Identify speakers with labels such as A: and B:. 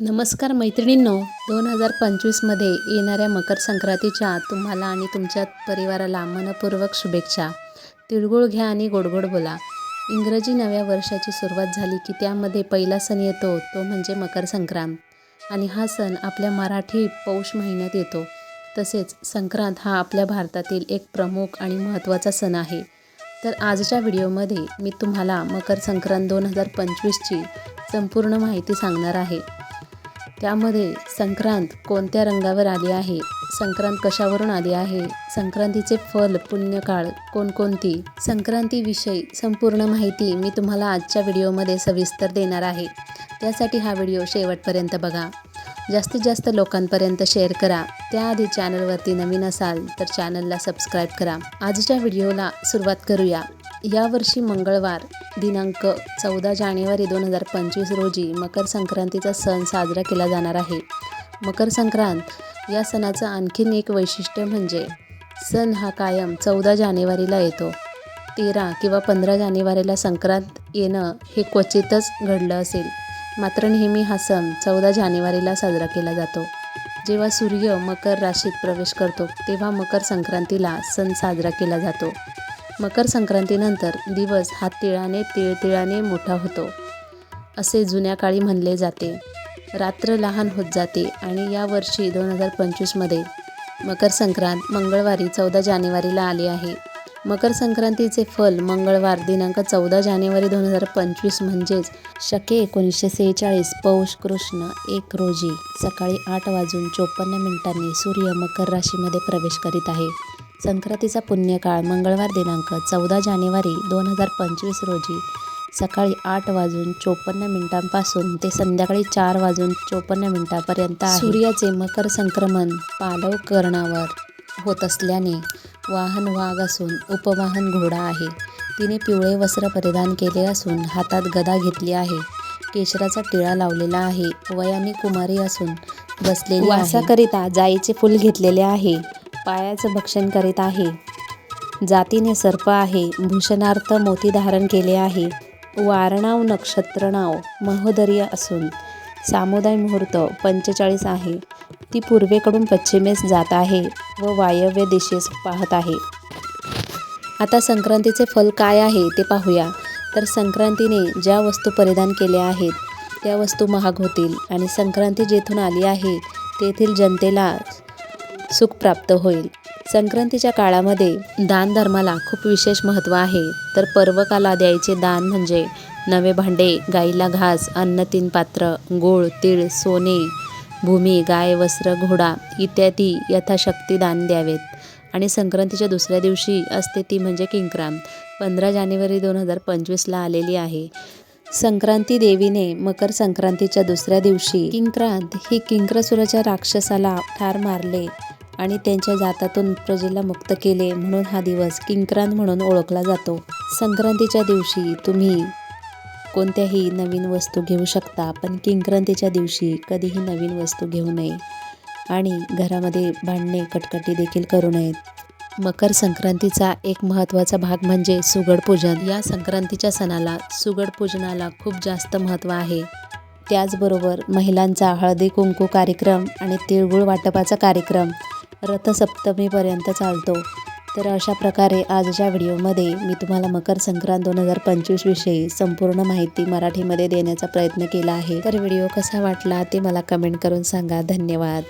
A: नमस्कार मैत्रिणींनो दोन हजार पंचवीसमध्ये येणाऱ्या मकर संक्रांतीच्या तुम्हाला आणि तुमच्या परिवाराला मनपूर्वक शुभेच्छा. तिळगुळ घ्या आणि गोडगोड बोला. इंग्रजी नव्या वर्षाची सुरुवात झाली की त्यामध्ये पहिला सण येतो तो म्हणजे मकर संक्रांत. आणि हा सण आपल्या मराठी पौष महिन्यात येतो. तसेच संक्रांत हा आपल्या भारतातील एक प्रमुख आणि महत्त्वाचा सण आहे. तर आजच्या व्हिडिओमध्ये मी तुम्हाला मकर संक्रांत दोन हजार पंचवीसची संपूर्ण माहिती सांगणार आहे. त्यामध्ये संक्रांत कोणत्या रंगावर आली आहे? संक्रांत कशावरून आली आहे? संक्रांतीचे फल पुण्यकाळ कोणकोणती? संक्रांतीविषयी संपूर्ण माहिती मी तुम्हाला आजच्या व्हिडिओमध्ये सविस्तर देणार आहे. त्यासाठी हा व्हिडिओ शेवटपर्यंत बघा. जास्तीत जास्त लोकांपर्यंत शेअर करा. त्याआधी चॅनलवरती नवीन असाल तर चॅनलला सबस्क्राईब करा. आजच्या व्हिडिओला सुरुवात करूया. यावर्षी मंगळवार दिनांक चौदा जानेवारी दोन हजार पंचवीस रोजी मकर संक्रांतीचा सण साजरा केला जाणार आहे. मकर संक्रांत या सणाचं आणखीन एक वैशिष्ट्य म्हणजे सण हा कायम चौदा जानेवारीला येतो. तेरा किंवा पंधरा जानेवारीला संक्रांत येणं हे क्वचितच घडलं असेल. मात्र नेहमी हा सण चौदा जानेवारीला साजरा केला जातो. जेव्हा सूर्य मकर राशीत प्रवेश करतो तेव्हा मकर संक्रांतीला सण साजरा केला जातो. मकर संक्रांतीनंतर दिवस हा तिळाने तिळतिळाने मोठा होतो. असे जुन्या काळी म्हणले जाते. रात्र लहान होत जाते आणि या वर्षी दोन हजार पंचवीसमध्ये मकर संक्रांत मंगळवारी चौदा जानेवारीला आली आहे. मकर संक्रांतीचे फल मंगळवार दिनांक चौदा जानेवारी दोन हजार पंचवीस म्हणजेच शके एकोणीसशे सेहेचाळीस पौष कृष्ण एक रोजी सकाळी आठ वाजून चोपन्न मिनिटांनी सूर्य मकर राशीमध्ये प्रवेश करीत आहे. संक्रांतीचा पुण्यकाळ मंगळवार दिनांक चौदा जानेवारी दोन हजार पंचवीस रोजी सकाळी आठ वाजून चोपन्न मिनिटांपासून ते संध्याकाळी चार वाजून चोपन्न मिनिटांपर्यंत आहे. सूर्याचे मकर संक्रमण पालव करणावर होत असल्याने वाहन वाघ असून उपवाहन घोडा आहे. तिने पिवळे वस्त्र परिधान केले असून हातात गदा घेतली आहे. केशराचा टिळा लावलेला आहे. वयाने कुमारी असून बसलेली वासाकरिता जाईचे फूल घेतलेले आहे. पायाचं भक्षण करीत आहे. जातीने सर्प आहे भूषणार्थ मोती धारण केले आहे. वारणाव नक्षत्रणाव महोदर्य असून सामुदाय मुहूर्त पंचेचाळीस आहे. ती पूर्वेकडून पश्चिमेस जात आहे व वायव्य दिशेस पाहत आहे. आता संक्रांतीचे फल काय आहे ते पाहूया. तर संक्रांतीने ज्या वस्तू परिधान केल्या आहेत त्या वस्तू महाग होतील आणि संक्रांती जेथून आली आहे तेथील जनतेला सुख प्राप्त होईल. संक्रांतीच्या काळामध्ये दानधर्माला खूप विशेष महत्त्व आहे. तर पर्वकाला द्यायचे दान म्हणजे नवे भांडे गाईला घास अन्न तीन पात्र गोळ तीळ सोने भूमी गाय वस्त्र घोडा इत्यादी यथाशक्ती दान द्यावेत. आणि संक्रांतीच्या दुसऱ्या दिवशी असते ती म्हणजे किंक्रांत. पंधरा जानेवारी दोन हजार पंचवीसला आलेली आहे. संक्रांती देवीने मकर संक्रांतीच्या दुसऱ्या दिवशी किंक्रांत ही किंक्रसुराच्या राक्षसाला ठार मारले. आणि त्यांच्या जातातून प्रजेला मुक्त केले म्हणून हा दिवस किंक्रांत म्हणून ओळखला जातो. संक्रांतीच्या दिवशी तुम्ही कोणत्याही नवीन वस्तू घेऊ शकता पण किंक्रांतीच्या दिवशी कधीही नवीन वस्तू घेऊ नये आणि घरामध्ये भांडणे कटकटी देखील करू नयेत. मकर संक्रांतीचा एक महत्त्वाचा भाग म्हणजे सुगड पूजन. या संक्रांतीच्या सणाला सुगड पूजनाला खूप जास्त महत्त्व आहे. त्याचबरोबर महिलांचा हळदी कुंकू कार्यक्रम आणि तिळगुळ वाटपाचा कार्यक्रम रथसप्तमीपर्यंत चालतो. तर अशा प्रकारे आजच्या व्हिडिओमध्ये मी तुम्हाला मकर संक्रांत दोन हजार पंचवीसविषयी संपूर्ण माहिती मराठीमध्ये देण्याचा प्रयत्न केला आहे. तर व्हिडिओ कसा वाटला ते मला कमेंट करून सांगा. धन्यवाद.